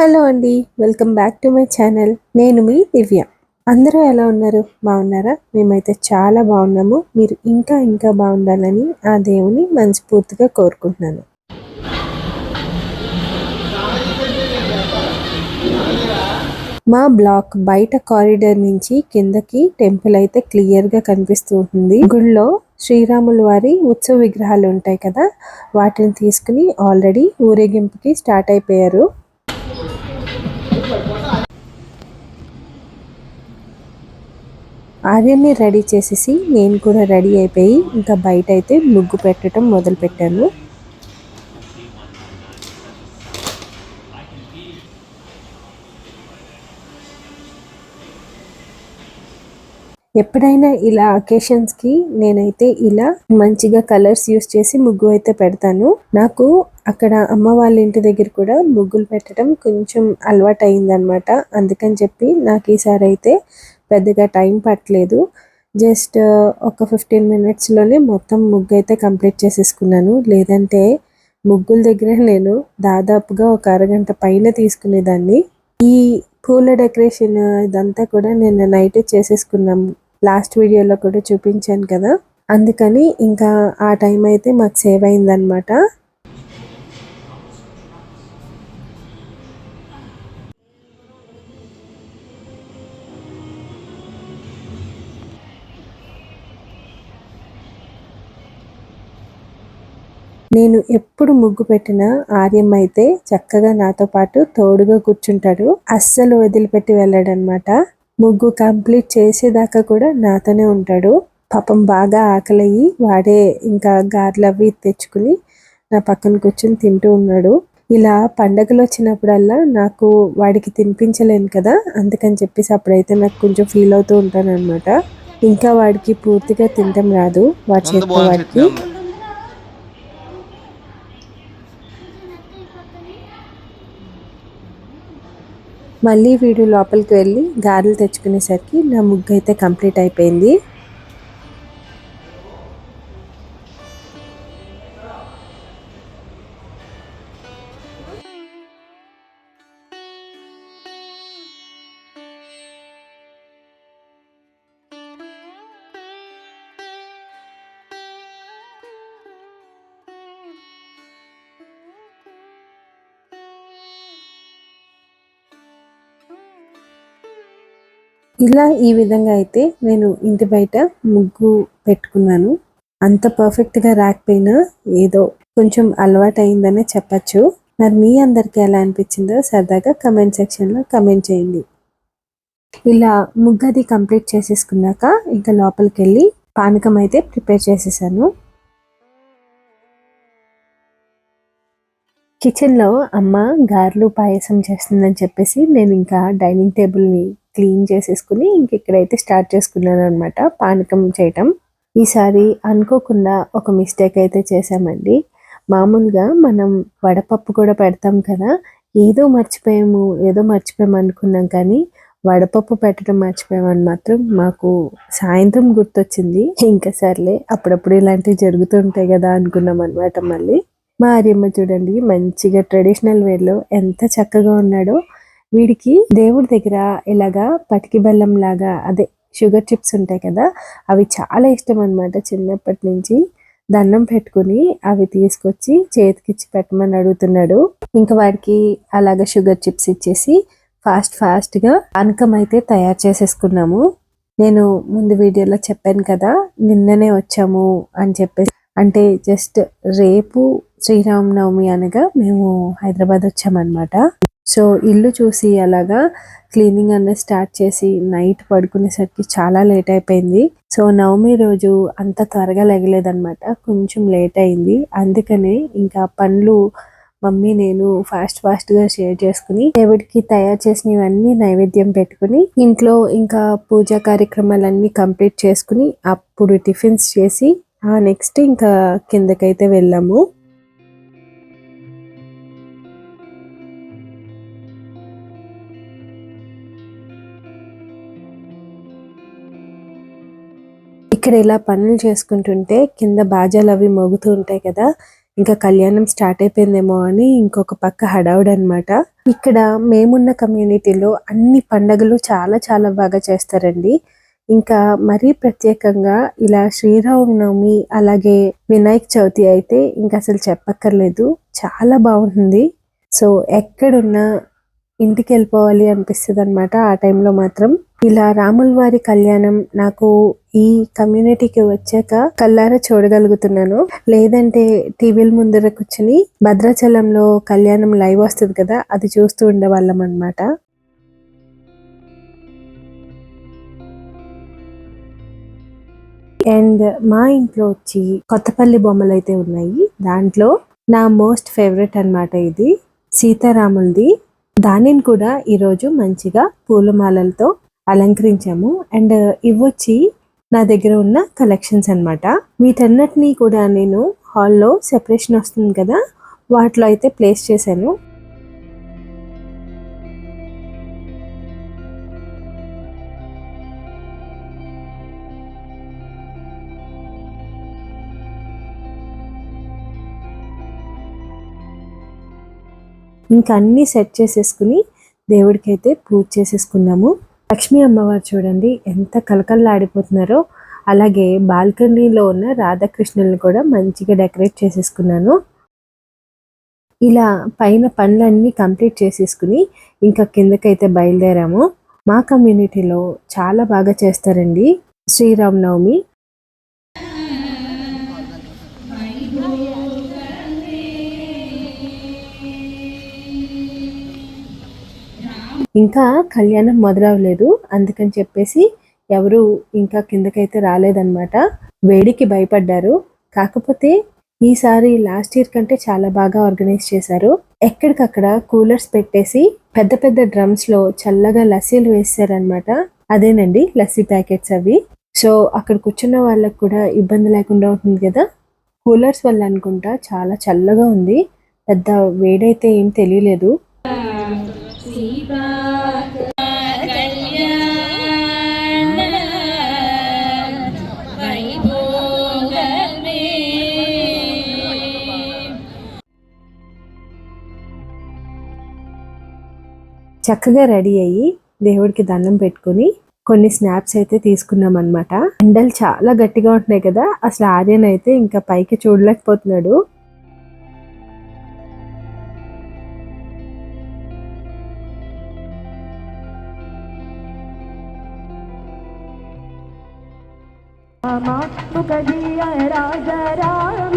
Hello అండి welcome back to my channel. నేను మీ దివ్య. అందరూ ఎలా ఉన్నారు? బాగున్నారా? మేమైతే చాలా బాగున్నాము. మీరు ఇంకా ఇంకా బాగుండాలని ఆ దేవుని మనస్ఫూర్తిగా కోరుకుంటున్నాను. మా బ్లాక్ బయట కారిడార్ నుంచి కిందకి టెంపుల్ అయితే క్లియర్గా కనిపిస్తూ ఉంటుంది. గుళ్ళో శ్రీరాముల వారి ఉత్సవ విగ్రహాలు ఉంటాయి కదా వాటిని తీసుకుని ఆల్రెడీ ఊరేగింపుకి స్టార్ట్ అయిపోయారు. ఆర్యన్ని రెడీ చేసేసి నేను కూడా రెడీ అయిపోయి ఇంకా బయట అయితే ముగ్గు పెట్టడం మొదలు పెట్టాను ఎప్పుడైనా ఇలా అకేషన్స్కి నేనైతే ఇలా మంచిగా కలర్స్ యూస్ చేసి ముగ్గు అయితే పెడతాను. నాకు అక్కడ అమ్మ వాళ్ళ ఇంటి దగ్గర కూడా ముగ్గులు పెట్టడం కొంచెం అలవాటు అయిందనమాట అందుకని చెప్పి నాకు ఈసారి అయితే పెద్దగా టైం పట్టలేదు. జస్ట్ ఒక ఫిఫ్టీన్ మినిట్స్లోనే మొత్తం ముగ్గు అయితే కంప్లీట్ చేసేసుకున్నాను. లేదంటే ముగ్గుల దగ్గర నేను దాదాపుగా ఒక అరగంట పైన తీసుకునేదాన్ని. ఈ పూల డెకరేషన్ ఇదంతా కూడా నేను నైట్ చేసేసుకున్నాం. లాస్ట్ వీడియోలో కూడా చూపించాను కదా. అందుకని ఇంకా ఆ టైం అయితే మాకు సేవ్ అయిందనమాట నేను ఎప్పుడు ముగ్గు పెట్టినా ఆర్యం అయితే చక్కగా నాతో పాటు తోడుగా కూర్చుంటాడు. అస్సలు వదిలిపెట్టి వెళ్ళాడనమాట. ముగ్గు కంప్లీట్ చేసేదాకా కూడా నాతోనే ఉంటాడు. పాపం బాగా ఆకలయ్యి వాడే ఇంకా గారెలు అవి తెచ్చుకుని నా పక్కన కూర్చొని తింటూ ఉన్నాడు. ఇలా పండగలు వచ్చినప్పుడల్లా నాకు వాడికి తినిపించలేను కదా అందుకని చెప్పేసి అప్పుడైతే నాకు కొంచెం ఫీల్ అవుతూ ఉంటాను అనమాట ఇంకా వాడికి పూర్తిగా తినటం రాదు. వాడి చేతితో వాడికి మళ్ళీ వీడు లోపలికి వెళ్ళి గారెలు తెచ్చుకునేసరికి నా ముగ్గు అయితే కంప్లీట్ అయిపోయింది. ఇలా ఈ విధంగా అయితే నేను ఇంటి బయట ముగ్గు పెట్టుకున్నాను. అంత పర్ఫెక్ట్గా రాకపోయినా ఏదో కొంచెం అలవాటు అయిందనే చెప్పచ్చు. మరి మీ అందరికీ ఎలా అనిపించిందో సరదాగా కమెంట్ సెక్షన్లో కమెంట్ చేయండి. ఇలా ముగ్గది కంప్లీట్ చేసేసుకున్నాక ఇంకా లోపలికి వెళ్ళి పానకం అయితే ప్రిపేర్ చేసేసాను. కిచెన్లో అమ్మ గారెలు పాయసం చేస్తుందని చెప్పేసి నేను ఇంకా డైనింగ్ టేబుల్ని క్లీన్ చేసేసుకుని ఇంక ఇక్కడైతే స్టార్ట్ చేసుకున్నాను అనమాట పానకం చేయటం. ఈసారి అనుకోకుండా ఒక మిస్టేక్ అయితే చేసామండి మామూలుగా మనం వడపప్పు కూడా పెడతాం కదా ఏదో మర్చిపోయాము ఏదో మర్చిపోయాము అనుకున్నాం కానీ వడపప్పు పెట్టడం మర్చిపోయామని మాత్రం మాకు సాయంత్రం గుర్తొచ్చింది. ఇంకా సర్లే అప్పుడప్పుడు ఇలాంటివి జరుగుతుంటాయి కదా అనుకున్నాం అనమాట మళ్ళీ. మా ఆర్యమ్మ చూడండి మంచిగా ట్రెడిషనల్ వేర్లో ఎంత చక్కగా ఉన్నాడో వీడికి దేవుడి దగ్గర ఇలాగా పటికి బెల్లం లాగా అదే షుగర్ చిప్స్ ఉంటాయి కదా అవి చాలా ఇష్టం అనమాట చిన్నప్పటి నుంచి. దండం పెట్టుకుని అవి తీసుకొచ్చి చేతికిచ్చి పెట్టమని అడుగుతున్నాడు. ఇంకా వాడికి అలాగ షుగర్ చిప్స్ ఇచ్చేసి ఫాస్ట్ ఫాస్ట్గా పానకం అయితే తయారు చేసేసుకున్నాము. నేను ముందు వీడియోలో చెప్పాను కదా నిన్ననే వచ్చాము అని చెప్పేసి. అంటే జస్ట్ రేపు శ్రీరామనవమి అనగా మేము హైదరాబాద్ వచ్చామన్నమాట. సో ఇల్లు చూసి అలాగా క్లీనింగ్ అనేది స్టార్ట్ చేసి నైట్ పడుకునేసరికి చాలా లేట్ అయిపోయింది. సో నవమి రోజు అంత త్వరగా లెగలేదన్నమాట. కొంచెం లేట్ అయింది. అందుకనే ఇంకా పండ్లు మమ్మీ నేను ఫాస్ట్ ఫాస్ట్గా షేర్ చేసుకుని దేవుడికి తయారు చేసినవన్నీ నైవేద్యం పెట్టుకుని ఇంట్లో ఇంకా పూజా కార్యక్రమాలన్నీ కంప్లీట్ చేసుకుని అప్పుడు టిఫిన్స్ చేసి ఆ నెక్స్ట్ ఇంకా కిందకైతే వెళ్ళాము. ఇక్కడ ఇలా పనులు చేసుకుంటుంటే కింద బాజాలు అవి మోగుతూ ఉంటాయి కదా. ఇంకా కళ్యాణం స్టార్ట్ అయిపోయిందేమో అని ఇంకొక పక్క హడావుడు అనమాట ఇక్కడ మేమున్న కమ్యూనిటీలో అన్ని పండగలు చాలా చాలా బాగా చేస్తారండి. ఇంకా మరీ ప్రత్యేకంగా ఇలా శ్రీరామనవమి అలాగే వినాయక చవితి అయితే ఇంకా అసలు చెప్పక్కర్లేదు. చాలా బాగుంటుంది. సో ఎక్కడున్నా ఇంటికి వెళ్ళిపోవాలి అనిపిస్తుంది అనమాట ఆ టైంలో మాత్రం. ఇలా రాముల వారి కళ్యాణం నాకు ఈ కమ్యూనిటీకి వచ్చాక కళ్ళారా చూడగలుగుతున్నాను. లేదంటే టీవీల ముందర కూర్చుని భద్రాచలంలో కళ్యాణం లైవ్ వస్తుంది కదా అది చూస్తూ ఉండేవాళ్ళం అనమాట అండ్ మా ఇంట్లో వచ్చి కొత్తపల్లి బొమ్మలు అయితే ఉన్నాయి. దాంట్లో నా మోస్ట్ ఫేవరెట్ అన్నమాట ఇది సీతారాములది. దానిని కూడా ఈరోజు మంచిగా పూలమాలలతో అలంకరించాము. అండ్ ఇవొచ్చి నా దగ్గర ఉన్న కలెక్షన్స్ అన్నమాట. వీటన్నిటినీ కూడా నేను హాల్లో సెపరేషన్ వస్తుంది కదా వాటిలో అయితే ప్లేస్ చేశాను. ఇంకా అన్నీ సెట్ చేసేసుకుని దేవుడికి అయితే పూజ చేసేసుకున్నాము. లక్ష్మీ అమ్మవారు చూడండి ఎంత కలకల్లాడిపోతున్నారో అలాగే బాల్కనీలో ఉన్న రాధాకృష్ణుల్ని కూడా మంచిగా డెకరేట్ చేసేసుకున్నాను. ఇలా పైన పనులన్నీ కంప్లీట్ చేసేసుకుని ఇంకా కిందకైతే బయలుదేరాము. మా కమ్యూనిటీలో చాలా బాగా చేస్తారండి శ్రీరామనవమి. ఇంకా కళ్యాణం మొదలవలేదు. అందుకని చెప్పేసి ఎవరు ఇంకా కిందకైతే రాలేదన్నమాట. వేడికి భయపడ్డారు. కాకపోతే ఈసారి లాస్ట్ ఇయర్ కంటే చాలా బాగా ఆర్గనైజ్ చేశారు. ఎక్కడికక్కడ కూలర్స్ పెట్టేసి పెద్ద పెద్ద డ్రమ్స్లో చల్లగా లస్సీలు వేసారనమాట అదేనండి లస్సీ ప్యాకెట్స్ అవి. సో అక్కడ కూర్చున్న వాళ్ళకి కూడా ఇబ్బంది లేకుండా ఉంటుంది కదా. కూలర్స్ వల్ల అనుకుంటా చాలా చల్లగా ఉంది. పెద్ద వేడైతే ఏం తెలియలేదు. చక్కగా రెడీ అయ్యి దేవుడికి దండం పెట్టుకుని కొన్ని స్నాప్స్ అయితే తీసుకున్నాం అనమాట ఎండలు చాలా గట్టిగా ఉంటున్నాయి కదా అసలు ఆర్యన్ అయితే ఇంకా పైకి చూడలేకపోతున్నాడు. రామ రాజ రామ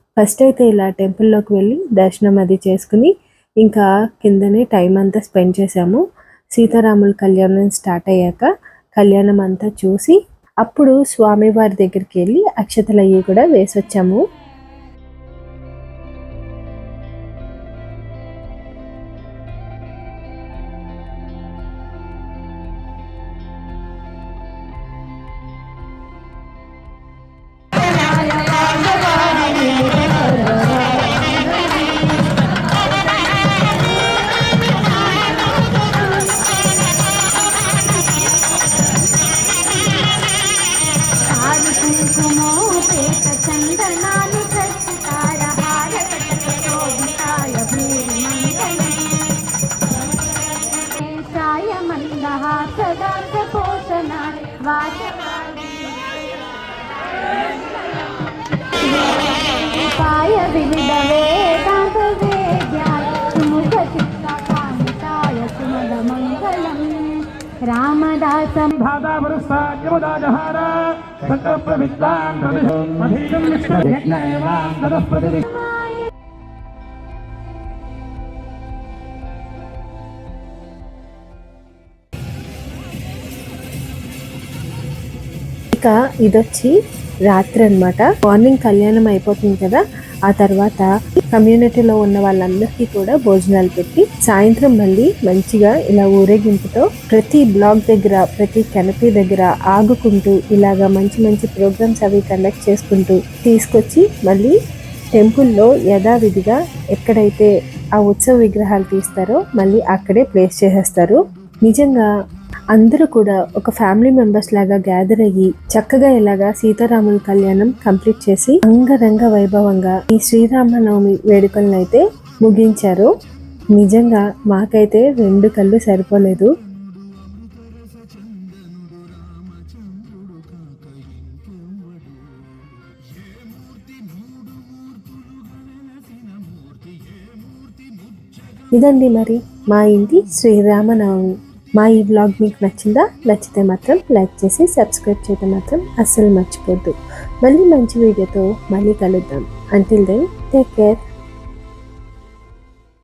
ఫస్ట్ అయితే ఇలా టెంపుల్లోకి వెళ్ళి దర్శనం అది చేసుకుని ఇంకా కిందనే టైం అంతా స్పెండ్ చేసాము సీతారాముల కళ్యాణం స్టార్ట్ అయ్యాక కళ్యాణం అంతా చూసి అప్పుడు స్వామివారి దగ్గరికి వెళ్ళి అక్షతలు అయ్యి కూడా వేసొచ్చాము. श्वेत चंदनानि प्रस्तुतार हारकटकशोभिताय भूरिमङ्गले सदा सपोषणाय वाचपाय विविधवेदान्तवेद्याय सुमुखचित्तकान्ताय सुमदमङ्गलम् रामदासं ఇక ఇదొచ్చి రాత్రి అన్నమాట. మార్నింగ్ కళ్యాణం అయిపోతుంది కదా. ఆ తర్వాత కమ్యూనిటీలో ఉన్న వాళ్ళందరికీ కూడా భోజనాలు పెట్టి సాయంత్రం మళ్ళీ మంచిగా ఇలా ఊరేగింపుతో ప్రతి బ్లాక్ దగ్గర ప్రతి కెనపీ దగ్గర ఆగుకుంటూ ఇలాగా మంచి మంచి ప్రోగ్రామ్స్ అవి కండక్ట్ చేసుకుంటూ తీసుకొచ్చి మళ్ళీ టెంపుల్లో యథావిధిగా ఎక్కడైతే ఆ ఉత్సవ విగ్రహాలు తీస్తారో మళ్ళీ అక్కడే ప్లేస్ చేసేస్తారు. నిజంగా అందరూ కూడా ఒక ఫ్యామిలీ మెంబర్స్ లాగా గ్యాదర్ అయ్యి చక్కగా ఇలాగా సీతారాముల కళ్యాణం కంప్లీట్ చేసి అంగరంగ వైభవంగా ఈ శ్రీరామనవమి వేడుకలను అయితే ముగించారు. నిజంగా మాకైతే రెండు కళ్ళు సరిపోలేదు. ఇదండి మరి మా ఇంటి శ్రీరామనవమి. మా ఈ బ్లాగ్ మీకు నచ్చిందా? నచ్చితే మాత్రం లైక్ చేసి సబ్స్క్రైబ్ చేయడం మాత్రం అస్సలు మర్చిపోద్దు. మళ్ళీ మంచి వీడియోతో మళ్ళీ కలుద్దాం. Until then take care